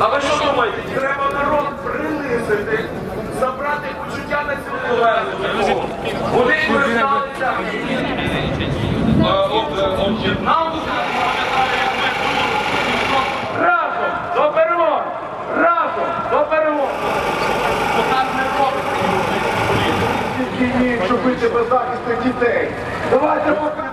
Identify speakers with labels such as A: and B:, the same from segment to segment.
A: А ви що думаєте? Треба народ принизити, забрати почуття національного. Вони зверталися. Нам разом до перемоги! Разом до перемоги!
B: Тільки щоб бити беззахисних дітей. Давайте поки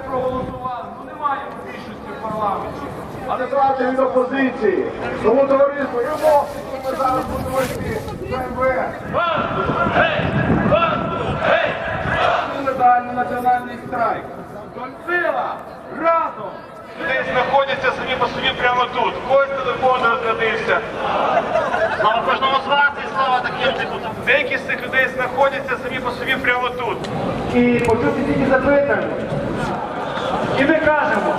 B: А не давайте від опозиції. Тому товариство, мовці, ми зараз будемо йти за.
A: Гей! Гей!
B: Національний страйк. Сила! Разом!
C: Людей знаходяться самі по собі прямо тут. Когось телефон не розрядився.
D: Слава кожному з вас і слава таким депутатам.
C: Деякі з цих людей знаходяться самі по собі прямо тут.
B: І почути тільки запитання. І ми кажемо,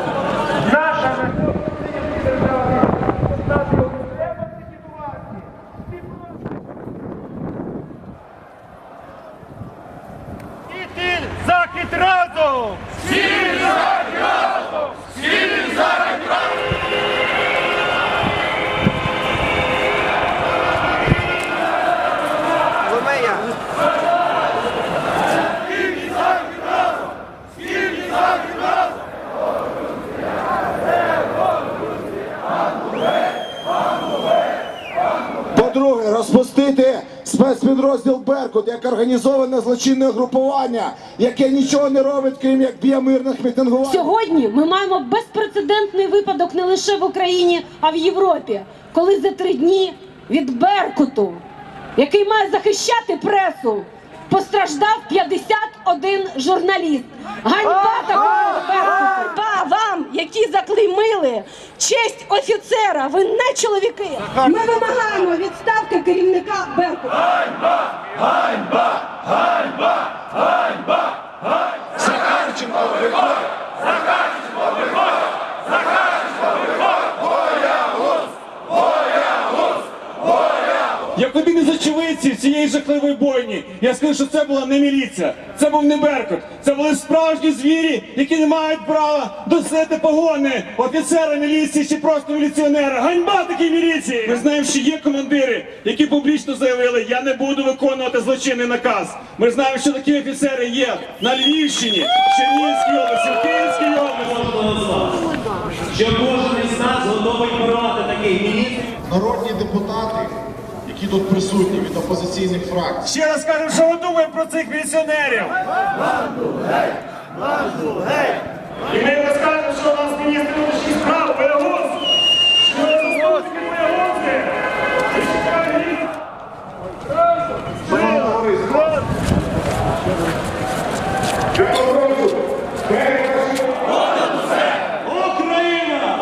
D: захід разом!
E: Спецпідрозділ Беркут як організоване злочинне групування, яке нічого не робить, крім як б'є мирних мітингувань.
F: Сьогодні ми маємо безпрецедентний випадок не лише в Україні, а в Європі, коли за три дні від Беркуту, який має захищати пресу, постраждав 51 журналіст. Ганьба такого Беркуту! Ганьба які заклеймили честь офіцера. Ви не чоловіки. Ми вимагаємо відставки керівника Беркуту.
G: Як тобі не з очевидці цієї жахливої бойні, я скажу, що це була не міліція, це був не Беркут, це були справжні звірі, які не мають права досити погони офіцера міліції чи просто міліціонера. Ганьба такій міліції! Ми знаємо, що є командири, які публічно заявили, я не буду виконувати злочинний наказ. Ми знаємо, що такі офіцери є на Львівщині, в Чернігівській області, в Київській області.
H: що кожен із нас готовий порвати такий міністр.
E: Народні депутати, які тут присутні від опозиційних фракцій.
G: Ще раз кажемо, що ми думаємо про цих міліціонерів. І ми розкажемо, що у нас міністр внутрішніх справ Боягуз. Що ви заступники Боягузи.
B: Шановне товариство, я попрошу,
G: Україна!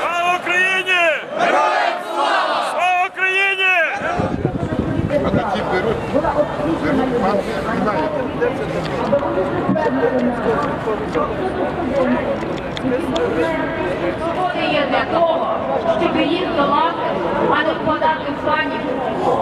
G: Слава Україні! Героям слава! Слава Україні!
I: Свобода є для того, щоб їх долати, а не вкладати в паніку.